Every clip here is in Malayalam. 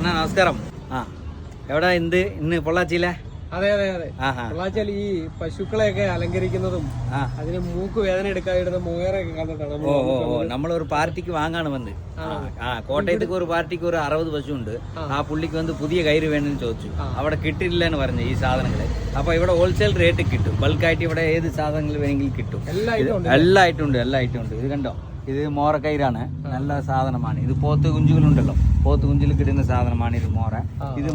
അണ്ണാ നമസ്കാരം. ആ എവിടെ എന്ത് ഇന്ന് പൊള്ളാച്ചിയിലെ? അതെ അതെ അതെ. പൊള്ളാച്ചാൽ ഈ പശുക്കളെയൊക്കെ അലങ്കരിക്കുന്നതും അതിന് മൂക്ക് വേദന എടുക്കാതിരുന്ന മൂവേറൊക്കെ കണ്ടിട്ടാണ് ഓ ഓ ഓ നമ്മളൊരു പാർട്ടിക്ക് വാങ്ങാണ് വന്ന്. ആ, കോട്ടയത്തേക്ക് ഒരു പാർട്ടിക്ക് ഒരു അറുപത് പശു ഉണ്ട് ആ പുള്ളിക്ക് വന്ന് പുതിയ കയറ് വേണമെന്ന് ചോദിച്ചു. അവിടെ കിട്ടില്ല എന്ന് പറഞ്ഞു ഈ സാധനങ്ങൾ. അപ്പൊ ഇവിടെ ഹോൾസെയിൽ റേറ്റ് കിട്ടും. ബൾക്കായിട്ട് ഇവിടെ ഏത് സാധനങ്ങൾ വേണമെങ്കിലും കിട്ടും. എല്ലാ ഐറ്റം ഉണ്ട് എല്ലാ ഐറ്റം ഉണ്ട് ഇത് കണ്ടോ? ഇത് മോറക്കൈരാണ് നല്ല സാധനമാണ്. ഇത് പോത്ത് കുഞ്ചുകളുണ്ടല്ലോ പോത്ത് കുഞ്ചിൽ കിട്ടുന്ന സാധനമാണ് ഇത് മോറ ഇത്.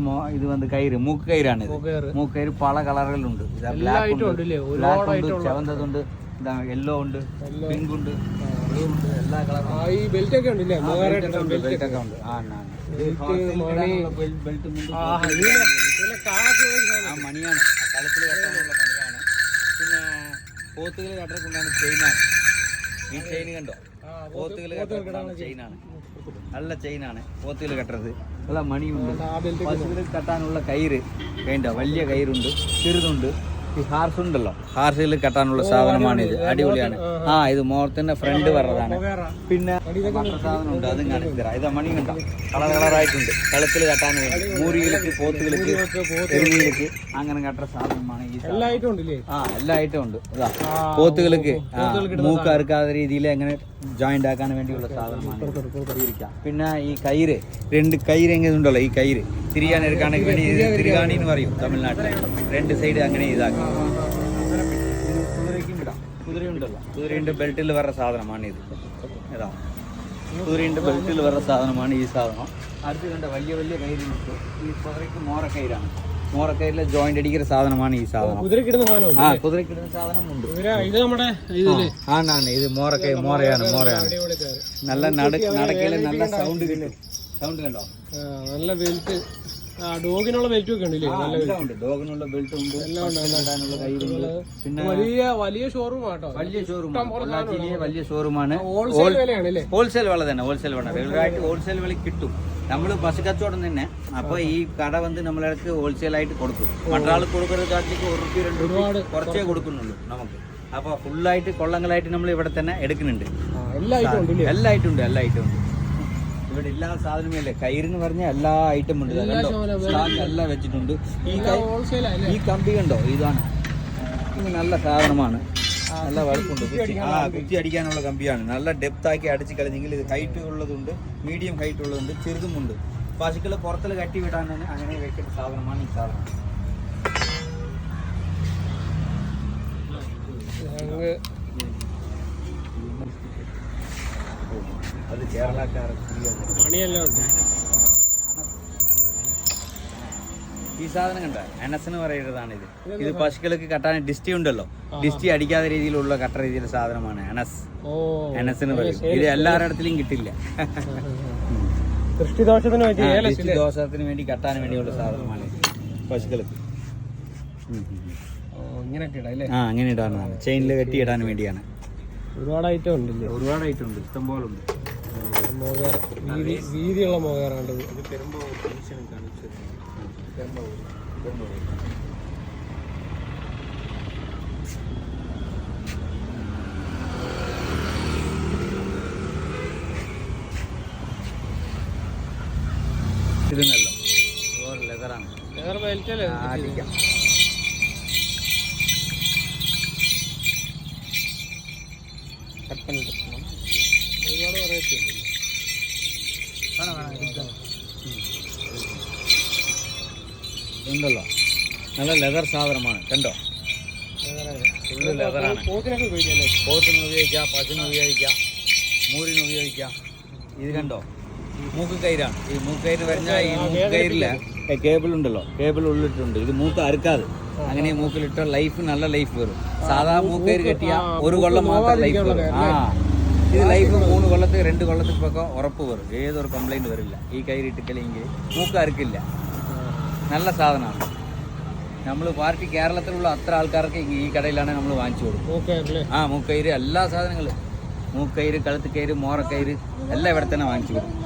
മൂക്ക് കയിറ് പല കളറുകളുണ്ട്. ഇത് എല്ലാ ബ്ലാക്ക് ഐറ്റം ഉണ്ടല്ലേ ബ്ലാക്ക് ഒരുപാട് ഉണ്ട് ചെവന്തതുണ്ട് ഇതാ യെല്ലോ ഉണ്ട് പിങ്ക് ഉണ്ട് എല്ലാ കളറും ബെൽറ്റ് ഒക്കെ ഉണ്ടല്ലേ? ബെൽറ്റ് ഒക്കെ. ഉണ്ട്. ആ മണിയാണ്. കളത്തിൽ കെട്ടാനുള്ള മണിയാണ്. പിന്നെ പോത്തുകൾ കട്ടക്കുണ്ടാണ് ചെയിനാണ് ഈ ചെയിൻ കണ്ടോ? പോത്തുകൾ കെട്ടാനുള്ള ചെയിനാണ് നല്ല ചെയിനാണ് പോത്തുകൾ കെട്ടത് നല്ല മണിയുണ്ട് ആ ബെൽറ്റ് പശുവിൽ കെട്ടാനുള്ള കയിറ് വേണ്ട വലിയ കയിറുണ്ട് ചെറുതുണ്ട് ഈ ഹാർസ് ഉണ്ടല്ലോ. ഹാർസിൽ കെട്ടാനുള്ള സാധനമാണ് ഇത്. അടിപൊളിയാണ്. ആ ഇത് മോർത്തിന്റെ ഫ്രണ്ട് പറഞ്ഞതാണ്. പിന്നെ സാധനമുണ്ട് സാധനം ഉണ്ട് അതും കാണിച്ചു തരാം. ഇത് മണി കണ്ടോ? കളർ കളറായിട്ടുണ്ട്. കളത്തിൽ കെട്ടാൻ വേണ്ടി. മൂരിയിലേക്ക് പോത്തുകൾക്ക് തെരുവിയിലേക്ക് അങ്ങനെ കെട്ടുന്ന സാധനമാണ് ഈ എല്ലാ ഐറ്റം ഉണ്ടല്ലേ? ആ എല്ലാ ഐറ്റം ഉണ്ട് പോത്തുകൾക്ക് ആ, മൂക്ക് അറുക്കാത്ത രീതിയിൽ അങ്ങനെ ജോയിന്റ് ആക്കാൻ വേണ്ടിയുള്ള സാധനമാണ് പിന്നെ ഈ കയിറ് രണ്ട് കയിറ് എങ്ങനെ ഉണ്ടല്ലോ ഈ കയിറ് തിരിയാൻ എടുക്കാണെങ്കിൽ വേണ്ടി ഇത് തിരികാണി എന്ന് പറയും തമിഴ്നാട്ടിൽ രണ്ട് സൈഡ് അങ്ങനെ ഇതാക്കി കുതിരയ്ക്കും വിടാം കുതിരയുണ്ടല്ലോ കുതിരയുടെ ബെൽറ്റിൽ വര സാധനമാണ് ഇത് ഇതാ കുതിരയുടെ ബെൽറ്റിൽ വര സാധനമാണ് ഈ സാധനം അടുത്ത് കണ്ട വലിയ വലിയ കയ്യിലുണ്ട് ഈ കുതിരയ്ക്ക് മോറക്കയിലാണ് മോറക്കയിലെ ജോയിന്റ് അടിക്കുന്ന സാധനമാണ് ഈ സാധനം കുതിരക്ക് ഇടുന്ന സാധനം ആ കുതിരയ്ക്ക് ഇടുന്ന സാധനമുണ്ട് കുതിര ഇത് നമ്മുടെ ഇതിൽ ആണാണ് ഇത് മോറക്കൈ മോറയാണ് മോറയാണ് അടിപൊളി കയറ് നല്ല നട നടക്കയിൽ നല്ല സൗണ്ട് കിട്ടും സൗണ്ട് കണ്ടോ ആ, നല്ല ബെൽറ്റ് ആ ഡോഗിനുള്ള ബെൽറ്റും ഒക്കെ ഉണ്ടല്ലേ? ഡോഗിനുള്ള ബെൽറ്റ് ഉണ്ട് എല്ലാം പിന്നെ വലിയ വലിയ ഷോറൂം ആട്ടോ വലിയ ഷോറൂമാണ് പൊള്ളാച്ചിയിലെ വലിയ ഷോറൂമാണ് ഹോൾസെയിൽ വില തന്നെ ഹോൾസെയിൽ വില റെഗുലറായിട്ട് ഹോൾസെയിൽ വില കിട്ടും. നമ്മൾ ബസ് കച്ചവടം തന്നെ. അപ്പോൾ ഈ കട വന്ന് നമ്മളിടക്ക് ഹോൾസെയിൽ ആയിട്ട് കൊടുക്കും. മറ്റൊരാൾ കൊടുക്കുന്ന ചാർജിക്ക് ഒരു റുപ്യ രണ്ട് റുപ്യ കുറച്ചേ കൊടുക്കുന്നുള്ളൂ നമുക്ക്. അപ്പോൾ ഫുള്ളായിട്ട് കൊള്ളങ്ങളായിട്ട് നമ്മൾ ഇവിടെ തന്നെ എടുക്കുന്നുണ്ട്. എല്ലാ ഐറ്റം ഉണ്ട് എല്ലാ ഐറ്റം ഉണ്ട്. ഇവിടെ എല്ലാ സാധനവും ഇല്ലേ? കയറിന്ന് പറഞ്ഞാൽ എല്ലാ ഐറ്റം ഉണ്ട്. കണ്ടോ? സ്റ്റോക്ക് എല്ലാം വെച്ചിട്ടുണ്ട്. ഈ ഈ കമ്പി കണ്ടോ? ഇതാണ്. ഇത് നല്ല സാധനമാണ്. നല്ല വഴക്കുണ്ട് ആ കുത്തി അടിക്കാനുള്ള കമ്പിയാണ്. നല്ല ഡെപ്ത് ആക്കി അടിച്ച് കളഞ്ഞെങ്കിൽ ഇത് ഹൈറ്റ് ഉള്ളതുണ്ട് മീഡിയം ഹൈറ്റ് ഉള്ളതുണ്ട് ചെറുതുമുണ്ട് പശുക്കൾ പുറത്തിൽ കട്ടി വിടാനാണ് അങ്ങനെ വെക്കുന്ന സാധനമാണ് ഈ സാധനം. അത് കേരളക്കാരൻ ഈ സാധനം കണ്ട? എനസ് എന്ന് പറയുന്നതാണ് ഇത് ഇത് പശുക്കൾക്ക് കട്ടാൻ ഡിസ്റ്റി ഉണ്ടല്ലോ. ഡിസ്റ്റി അടിക്കാത്ത രീതിയിലുള്ള കട്ട രീതിയിലുള്ള സാധനമാണ് അനസ്. എന്ന് പറയും. ഇത് എല്ലാവരുടെ കിട്ടില്ല. ദൃഷ്ടിദോഷത്തിന് ഡിസ്റ്റി ദോഷത്തിന് വേണ്ടി കട്ടാൻ വേണ്ടിയുള്ള സാധനമാണ് പശുക്കൾക്ക്. ഇങ്ങനെ ഉം, ഉം. ഓ ഇങ്ങനെയൊക്കെ ഇടാം അല്ലേ? ആ അങ്ങനെ ഇടാനാണ് ചെയിനിൽ കെട്ടി ഇടാൻ വേണ്ടിയാണ്. ഒരുപാട് ഐറ്റം ഉണ്ടല്ലേ ഒരുപാട് ഐറ്റം ഉണ്ട് ഇഷ്ടം പോലെ ഉണ്ട് വീതി വീതിയുള്ള ഇതെന്നല്ലോ ലെതറാണ് ലെതർ ഇതിനല്ലോ ലെതറാണ്. അടിക്കാം കട്ട് പണിട്ട് ഒരുപാട് വെറൈറ്റി ഉണ്ട് ഉണ്ടല്ലോ. നല്ല ലെതർ സാധനമാണ് കണ്ടോ? ലെതറാണ് പോത്തിന് ഉപയോഗിക്കാം പശുവിന് ഉപയോഗിക്കാം മൂരിന് ഉപയോഗിക്കാം. ഇത് കണ്ടോ? മൂക്ക് കയിറാണ് ഈ മൂക്ക് കയിറ് പറഞ്ഞാൽ ഈ മൂക്ക് കയിറില്ല കേബിൾ ഉണ്ടല്ലോ. കേബിൾ ഉള്ളിട്ടുണ്ട് ഇത് മൂക്ക് അറുക്കാതെ. അങ്ങനെ മൂക്കിലിട്ട ലൈഫ് നല്ല ലൈഫ് വരും സാധാ മൂക്കയിര് കെട്ടിയ ഒരു കൊല്ലം മാത്രം ലൈഫ് വരും ആ. ഇത് ലൈഫ് മൂന്ന് കൊല്ലത്ത് രണ്ട് കൊല്ലത്തിൽ പക്കം ഉറപ്പ് വരും ഏതൊരു കംപ്ലൈന്റ് വരില്ല. ഈ കയിറിട്ടില്ലെങ്കിൽ മൂക്ക് അറുക്കില്ല. നല്ല സാധനമാണ്. നമ്മൾ പാർട്ടി കേരളത്തിലുള്ള അത്ര ആൾക്കാർക്ക് ഈ കടയിലാണ് നമ്മൾ വാങ്ങിച്ചു കൊടുക്കും ആ മൂക്കയിര് എല്ലാ സാധനങ്ങളും. മൂക്കയിര് കഴുത്തുക്കയിര് മോറക്കയിര് എല്ലാം ഇവിടെ തന്നെ വാങ്ങിച്ചു കൊടുക്കും.